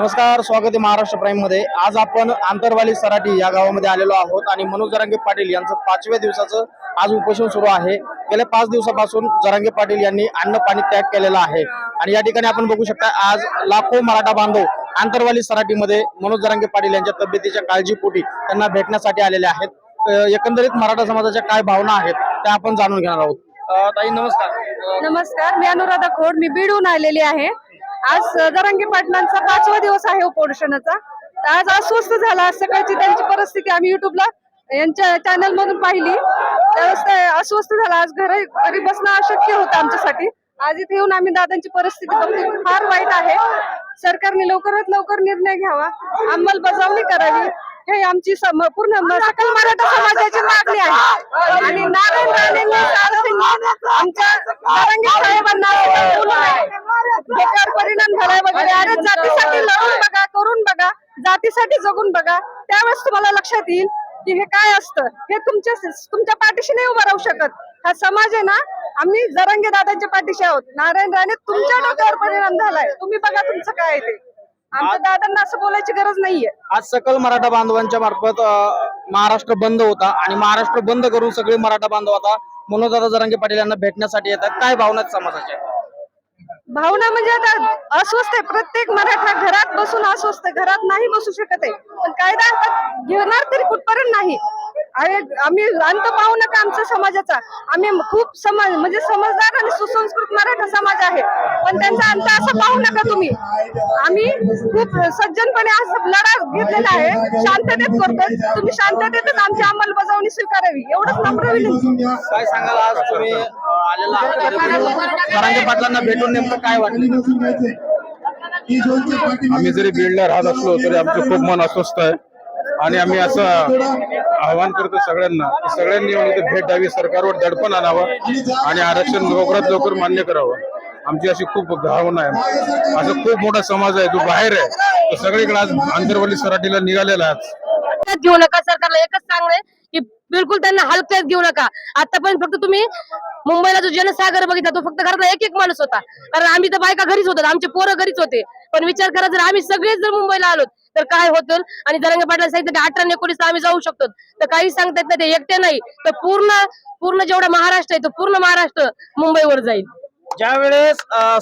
नमस्कार स्वागत आहे महाराष्ट्र प्राईममध्ये. आज आपण आंतरवाली सराटी या गावामध्ये आलेलो आहोत आणि मनोज जरांगे पाटील यांचं पाचव्या दिवसाचं आज उपोषण सुरू आहे. गेल्या पाच दिवसापासून जरांगे पाटील यांनी अन्न पाणी त्याग केलेला आहे. आणि या ठिकाणी आपण बघू शकता आज लाखो मराठा बांधव आंतरवाली सराटीमध्ये मनोज जरांगे पाटील यांच्या तब्येतीच्या काळजीपोटी त्यांना भेटण्यासाठी आलेले आहेत. एकंदरीत मराठा समाजाच्या काय भावना आहेत त्या आपण जाणून घेणार आहोत. ताई नमस्कार. नमस्कार मी अनुराधा खोड मी बीडहून आलेली आहे. आज दरंगी पाटलांचा पाचवा दिवस आहे उपोषणाचा. आज अस्वस्थ झाला. आज सकाळची त्यांची परिस्थिती आम्ही युट्यूबला यांच्या चॅनल मधून पाहिली. त्यावेळेस अस्वस्थ झाला. आज घरी घरी बसणं अशक्य होतं आमच्यासाठी. आज इथे येऊन आम्ही दादांची परिस्थिती बघतो फार वाईट आहे. सरकारने लवकरात लवकर निर्णय घ्यावा. अंमलबजावणी करावी. हे आमची पूर्ण सकल मराठा समाजाची मागणी आहे. आणि नारायण राणेंनी आमच्या साहेबांना डोक्यावर परिणाम झालाय वगैरे अरे जातीसाठी लढून बघा करून बघा. जातीसाठी जगून बघा. त्यावेळेस तुम्हाला लक्षात येईल की हे काय असतं. हे तुमच्या तुमच्या पाठीशी नाही उभं राहू शकत. हा समाज आहे ना आम्ही जरांगे दादांच्या पाठीशी आहोत. नारायण राणे तुमच्या डोक्यावर परिणाम झालाय. तुम्ही बघा तुमचं काय आहे ते. आमच्या दादांना असं बोलायची गरज नाहीये. आज सकल मराठा बांधवांच्या मार्फत महाराष्ट्र बंद होता आणि महाराष्ट्र बंद करून सगळे मराठा बांधव आता मनोजदादा जरांगे पाटील यांना भेटण्यासाठी येतात. काय भावना समाजाच्या? भावना म्हणजे आता अस्वस्थ आहे. प्रत्येक मराठा घरात बसून अस्वस्थ घरात नाही बसू शकत आहे. पण कायदा हातात घेणार तरी कुठपर्यंत नाही. अरे आम्ही अंत पाहू नका आमच्या समाजाचा. आम्ही खूप समाज म्हणजे समजदार आणि सुसंस्कृत मराठा समाज आहे. पण त्यांचा अंत असं पाहू नका तुम्ही. आम्ही खूप सज्जनपणे असं लढा घेतलेला आहे. शांततेत करतो तुम्ही शांततेतच आमची अंमलबजावणी स्वीकारावी. एवढंच नम्र विनंती. काय सांगाल आज तुम्ही आलेला पाटलांना भेटून नेमकं काय वाटलं? आम्ही जरी बीडला राहत असलो तरी आमचं खूप मन अस्वस्थ आहे. आणि आम्ही असं आवाहन करतो सगळ्यांना की सगळ्यांनी येऊन इथे भेट द्यावी सरकारवर दडपण आणावं आणि आरक्षण लवकरात लवकर मान्य करावं. आमची अशी खूप भावना आहे. असं खूप मोठा समाज आहे जो बाहेर आहे. तो सगळीकडे आज आंतरवली सराठीला निघालेला आज. घेऊ नका सरकारला एकच सांगणे की बिलकुल त्यांना हलक्यात घेऊ नका. आतापर्यंत फक्त तुम्ही मुंबईला जो जनसागर बघितला तो फक्त घरातला एक एक माणूस होता. कारण आम्ही तर बायका घरीच होतो आमचे पोरं घरीच होते. पण विचार करा जर आम्ही सगळेच जर मुंबईला आलो तर काय होतं? आणि जरंगे पाटला सांगितलं की अठरा एकोणीस आम्ही जाऊ शकतो. तर काही सांगता येत नाही ते एकटे नाही. तर पूर्ण पूर्ण जेवढा महाराष्ट्र आहे तो पूर्ण महाराष्ट्र मुंबईवर जाईल. ज्यावेळेस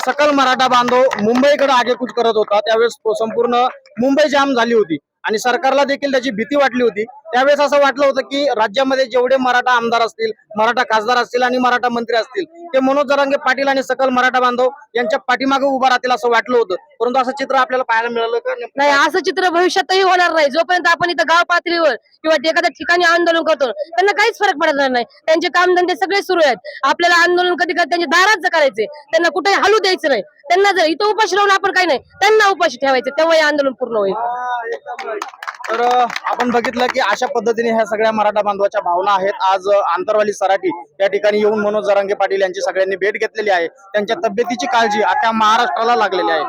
सकल मराठा बांधव मुंबईकडे आगेकूच करत होता त्यावेळेस संपूर्ण मुंबई जाम झाली होती. आणि सरकारला देखील त्याची भीती वाटली होती. त्यावेळेस असं वाटलं होतं की राज्यामध्ये जेवढे मराठा आमदार असतील मराठा खासदार असतील आणि मराठा मंत्री असतील ते मनोज जरांगे पाटील आणि सकल मराठा बांधव यांच्या पाठीमागे उभा राहतील असं वाटलं होतं. परंतु असं चित्र आपल्याला पाहायला मिळालं का? नाही असं चित्र भविष्यातही होणार नाही. जोपर्यंत आपण इथं गाव पातळीवर किंवा एखाद्या ठिकाणी आंदोलन करतो त्यांना काहीच फरक पडणार नाही. त्यांचे कामधंदे सगळे सुरू आहेत. आपल्याला आंदोलन कधी कधी त्यांच्या दारात करायचे त्यांना कुठे हलू द्यायचं नाही. त्यांना जर इथं उपाशी राहून आपण काही नाही त्यांना उपाशी ठेवायचे तेव्हा हे आंदोलन पूर्ण होईल. तर आपण बघितलं की अशा पद्धतीने ह्या सगळ्या मराठा बांधवाच्या भावना आहेत. आज आंतरवाली सराठी या ठिकाणी येऊन मनोज जरांगे पाटील यांची सगळ्यांनी भेट घेतलेली आहे. त्यांच्या तब्येतीची काळजी अख्ख्या महाराष्ट्राला लागलेली आहे.